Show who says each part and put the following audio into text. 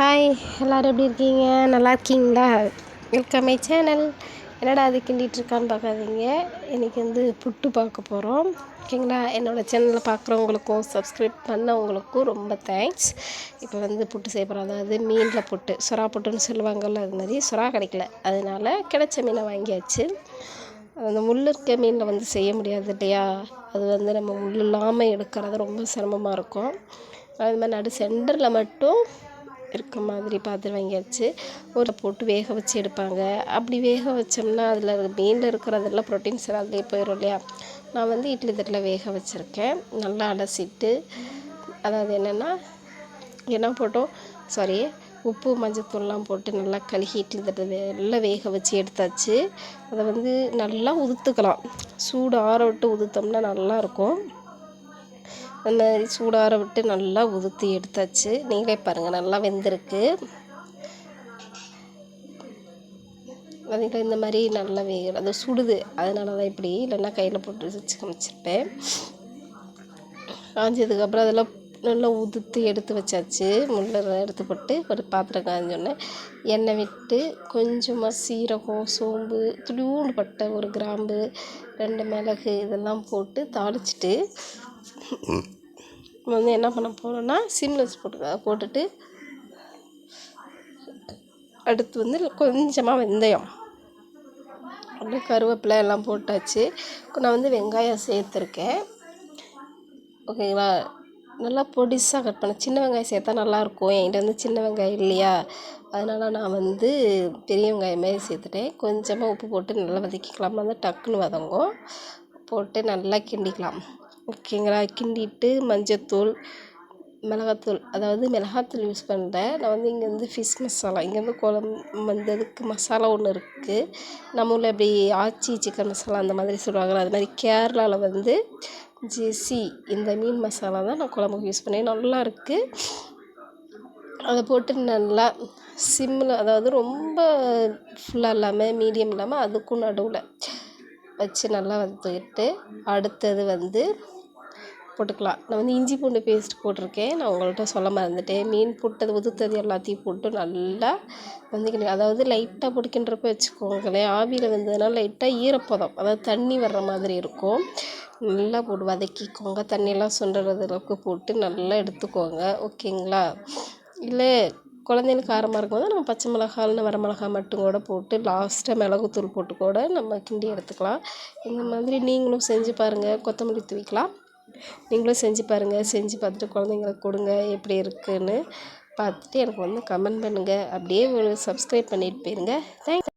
Speaker 1: hi எல்லோரும் எப்படி இருக்கீங்க நல்லா இருக்கீங்களா வெல்கம் மை சேனல் என்னடா அது கிண்டிகிட்ருக்கான்னு பார்க்காதீங்க இன்றைக்கி வந்து புட்டு பார்க்க போகிறோம் ஓகேங்களா என்னோடய சேனலில் பார்க்குறவங்களுக்கும் சப்ஸ்கிரைப் பண்ணவங்களுக்கும் ரொம்ப தேங்க்ஸ் இப்போ வந்து புட்டு செய்ய போகிறோம் அதாவது மீனில் புட்டு சுறா புட்டுன்னு சொல்லுவாங்கள்ல அது மாதிரி சுறா கிடைக்கல அதனால் கிடைச்ச மீனை வாங்கியாச்சு அந்த முள் இருக்க மீனில் வந்து செய்ய முடியாது இல்லையா அது வந்து நம்ம முள் இல்லாமல் எடுக்கிறது ரொம்ப சிரமமாக இருக்கும் அது மாதிரி நடு சென்டரில் மட்டும் இருக்க மாதிரி பாத்திரம் வாங்கியாச்சு ஒரு போட்டு வேக வச்சு எடுப்பாங்க அப்படி வேக வச்சோம்னா அதில் மீனில் இருக்கிறதெல்லாம் ப்ரோட்டீன்ஸ் அதிலே போயிடும் இல்லையா நான் வந்து இட்லி தட்டில் வேக வச்சுருக்கேன் நல்லா அலசிட்டு அதாவது என்னென்னா என்ன போட்டோம் சாரி உப்பு மஞ்சத்தூள்லாம் போட்டு நல்லா கழுகி இட்லி தட்டை நல்லா வேக வச்சு எடுத்தாச்சு அதை வந்து நல்லா உதுத்துக்கலாம் சூடு ஆற விட்டு உதுத்தோம்னா நல்லாயிருக்கும் அது மாதிரி சூடார விட்டு நல்லா உதுத்தி எடுத்தாச்சு நீங்களே பாருங்கள் நல்லா வெந்திருக்கு அதுக்கு இந்த மாதிரி நல்லா வேக அது சுடுது அதனால தான் இப்படி இல்லைன்னா கையில் போட்டு வச்சு காமிச்சிருப்பேன் காஞ்சதுக்கப்புறம் அதெல்லாம் நல்லா உதுத்து எடுத்து வச்சாச்சு முள்ளை எடுத்து போட்டு ஒரு பாத்திரம் காஞ்சோடனே எண்ணெய் விட்டு கொஞ்சமாக சீரகம் சோம்பு துளியூண்டு பட்டை ஒரு கிராம்பு ரெண்டு மிளகு இதெல்லாம் போட்டு தாளிச்சிட்டு இப்போ வந்து என்ன பண்ண போகிறோன்னா சிம்லெஸ் போட்டு போட்டுட்டு அடுத்து வந்து கொஞ்சமாக வெந்தயம் அப்படியே கருவேப்பிலை எல்லாம் போட்டாச்சு நான் வந்து வெங்காயம் சேர்த்துருக்கேன் ஓகேங்களா நல்லா பொடிசாக கட் பண்ண சின்ன வெங்காயம் சேர்த்தா நல்லாயிருக்கும் என்கிட்ட வந்து சின்ன வெங்காயம் இல்லையா அதனால் நான் வந்து பெரிய வெங்காயம் மாதிரி சேர்த்துட்டேன் கொஞ்சமாக உப்பு போட்டு நல்லா வதக்கிக்கலாம் வந்து டக்குன்னு வதங்கும் போட்டு நல்லா கிண்டிக்கலாம் ஓகேங்களா கிண்டிட்டு மஞ்சத்தூள் மிளகாத்தூள் அதாவது மிளகாத்தூள் யூஸ் பண்ணல நான் வந்து இங்கே வந்து ஃபிஷ் மசாலா இங்கே வந்து குழம்பு அந்த இதுக்கு மசாலா ஒன்று இருக்குது நம்ம ஊரில் எப்படி ஆச்சி சிக்கன் மசாலா அந்த மாதிரி சொல்லுவாங்கள்ல அது மாதிரி கேரளாவில் வந்து ஜெசி இந்த மீன் மசாலா தான் நான் குழம்புக்கு யூஸ் பண்ணேன் நல்லா இருக்குது அதை போட்டு நல்லா சிம்மில் அதாவது ரொம்ப ஃபுல்லாக இல்லாமல் மீடியம் இல்லாமல் அதுக்கும் நடுவில் வச்சு நல்லா வதக்கிட்டு அடுத்தது வந்து போட்டுக்கலாம் நான் வந்து இஞ்சி பூண்டு பேஸ்ட் போட்டிருக்கேன் நான் உங்கள்கிட்ட சொல்ல மறந்துவிட்டேன் மீன் போட்டது உதுத்தது எல்லாத்தையும் போட்டு நல்லா வதக்கிடுங்க அதாவது லைட்டாக பிடிக்கின்றப்ப வச்சுக்கோங்களேன் ஆவியில் வந்ததுனால் லைட்டாக ஈரப்பதம் அதாவது தண்ணி வர்ற மாதிரி இருக்கும் நல்லா போட்டு வதக்கிக்கோங்க தண்ணியெல்லாம் சுண்டுறது அளவுக்கு போட்டு நல்லா எடுத்துக்கோங்க ஓகேங்களா இல்லை குழந்தைங்களுக்கு காரமாக இருக்கும்போது நம்ம பச்சை வர மிளகாய் மட்டும் கூட போட்டு லாஸ்ட்டாக மிளகுத்தூள் போட்டு கூட நம்ம கிண்டி எடுத்துக்கலாம் இந்த மாதிரி நீங்களும் செஞ்சு பாருங்கள் கொத்தமல்லி தூவிக்கலாம் நீங்களும் செஞ்சு பாருங்கள் செஞ்சு பார்த்துட்டு குழந்தைங்களுக்கு கொடுங்க எப்படி இருக்குதுன்னு பார்த்துட்டு எனக்கு வந்து கமெண்ட் பண்ணுங்கள் அப்படியே ஒரு சப்ஸ்கிரைப் பண்ணிட்டு போயிருங்க தேங்க்ஸ்